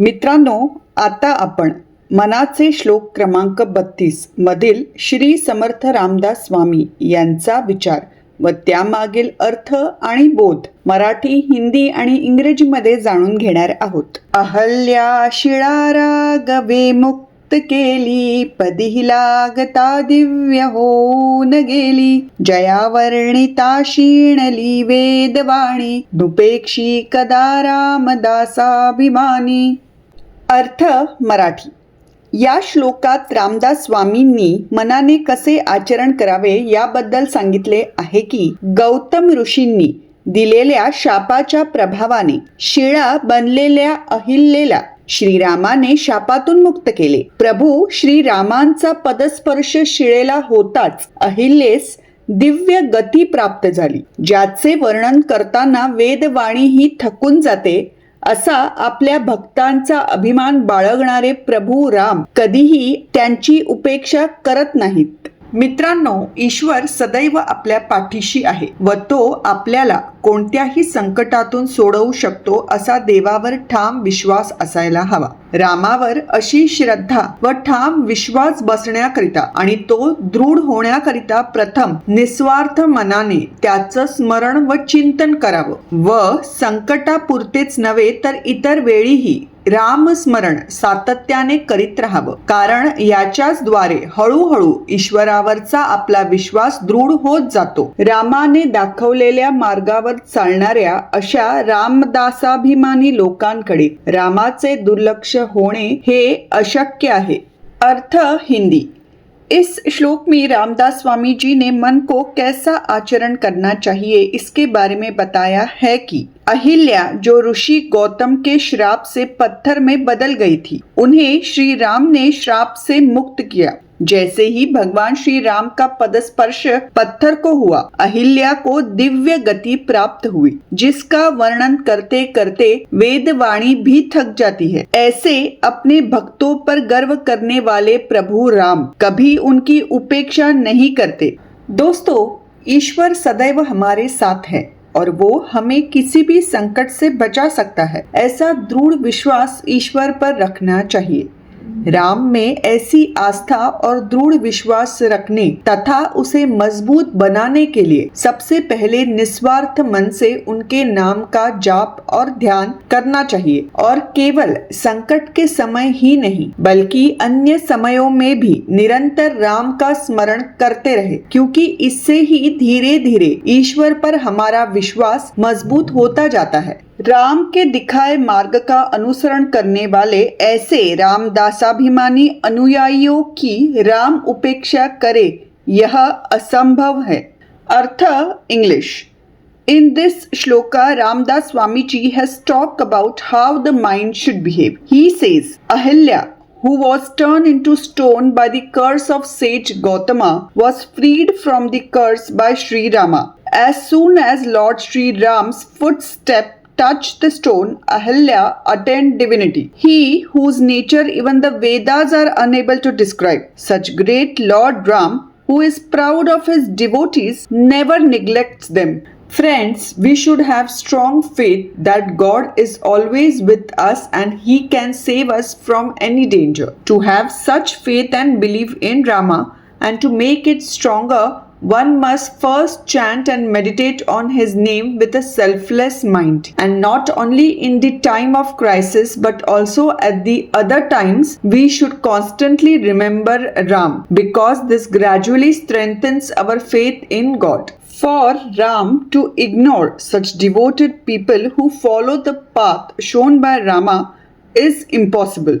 मित्रांनो आता आपण मनाचे श्लोक क्रमांक बत्तीस मधील श्री समर्थ रामदास स्वामी यांचा विचार व त्यामागील अर्थ आणि बोध मराठी हिंदी आणि इंग्रजीमध्ये जाणून घेणार आहोत. अहल्या शिळारा गवे मुक्त केली पदी लागता दिव्य होऊन गेली. जया वर्णिता वेदवाणी दुपेक्षी कदा रामदासाभिमानी. अर्थ मराठी. या श्लोकात रामदास स्वामींनी मनाने कसे आचरण करावे याबद्दल सांगितले आहे की गौतम ऋषींनी दिलेल्या शापाच्या प्रभावाने शिळा बनलेल्या अहिल्लेला श्रीरामाने शापातून मुक्त केले. प्रभू श्रीरामांचा पदस्पर्श शिळेला होताच अहिल्येस दिव्य गती प्राप्त झाली ज्याचे वर्णन करताना वेदवाणी ही थकून जाते असा आपल्या भक्तांचा अभिमान बाळगणारे प्रभू राम कधीही त्यांची उपेक्षा करत नाहीत. मित्रांनो ईश्वर सदैव आपल्या पाठीशी आहे व तो आपल्याला कोणत्याही संकटातून सोडवू शकतो असा देवावर ठाम विश्वास असायला हवा. रामावर अशी श्रद्धा व ठाम विश्वास बसण्याकरिता आणि तो दृढ होण्याकरिता प्रथम निस्वार्थ मनाने त्याचं स्मरण व चिंतन करावं. व संकटापुरतेच नव्हे तर इतर वेळीही रामस्मरण सातत्याने करीत राहावं. कारण याच्याच द्वारे हळूहळू ईश्वरावरचा आपला विश्वास दृढ होत जातो. रामाने दाखवलेल्या मार्गावर चालणाऱ्या अशा रामदासाभिमानी लोकांकडे रामाचे दुर्लक्ष होणे हे अशक्य आहे. अर्थ हिंदी. इस श्लोक में रामदास स्वामी जी ने मन को कैसा आचरण करना चाहिए इसके बारे में बताया है कि अहिल्या, जो ऋषि गौतम के श्राप से पत्थर में बदल गई थी, उन्हें श्री राम ने श्राप से मुक्त किया। जैसे ही भगवान श्री राम का पदस्पर्श पत्थर को हुआ, अहिल्या को दिव्य गति प्राप्त हुई, जिसका वर्णन करते करते वेद वाणी भी थक जाती है। ऐसे अपने भक्तों पर गर्व करने वाले प्रभु राम कभी उनकी उपेक्षा नहीं करते। दोस्तों, ईश्वर सदैव हमारे साथ है और वो हमें किसी भी संकट से बचा सकता है। ऐसा दृढ़ विश्वास ईश्वर पर रखना चाहिए। राम में ऐसी आस्था और दृढ़ विश्वास रखने तथा उसे मज़बूत बनाने के लिए सबसे पहले निस्वार्थ मन से उनके नाम का जाप और ध्यान करना चाहिए। और केवल संकट के समय ही नहीं, बल्कि अन्य समयों में भी निरंतर राम का स्मरण करते रहे, क्योंकि इससे ही धीरे धीरे ईश्वर पर हमारा विश्वास मज़बूत होता जाता है। राम के दिखाए मार्ग का अनुसरण करने वाले ऐसे रामदासाभिमानी अनुयायियों की राम उपेक्षा करे यह असंभव है अर्थ English In this shloka, Ramdas Swamiji has talked about how the mind should behave. He says, Ahilya, who was turned into stone by the curse of sage Gautama, was freed from the curse by Sri Rama. As soon as Lord Sri Ram's footstep touched the stone, Ahilya attained divinity. He, whose nature even the Vedas are unable to describe. Such great Lord Ram, who is proud of his devotees, never neglects them. Friends, we should have strong faith that God is always with us and He can save us from any danger. To have such faith and belief in Rama and to make it stronger, one must first chant and meditate on his name with a selfless mind. And not only in the time of crisis but also at the other times, we should constantly remember Ram because this gradually strengthens our faith in God. For Ram to ignore such devoted people who follow the path shown by Rama is impossible.